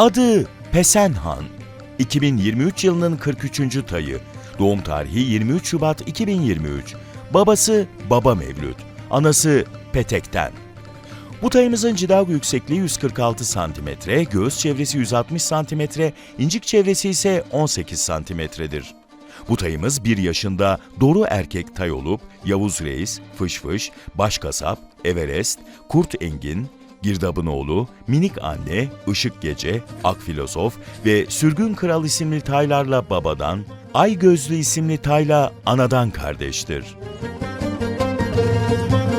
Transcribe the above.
Adı Pesenhan. 2023 yılının 43. tayı. Doğum tarihi 23 Şubat 2023. Babası Baba Mevlüt. Anası Petek'ten. Bu tayımızın cidav yüksekliği 146 cm, göğüs çevresi 160 cm, incik çevresi ise 18 cm'dir. Bu tayımız 1 yaşında doğru erkek tay olup Yavuz Reis, Fış Fış, Başkasap, Everest, Kurt Engin, Girdab'ın oğlu, Minik Anne, Işık Gece, Ak Filosof ve Sürgün Kral isimli taylarla babadan, Ay Gözlü isimli tayla anadan kardeştir. Müzik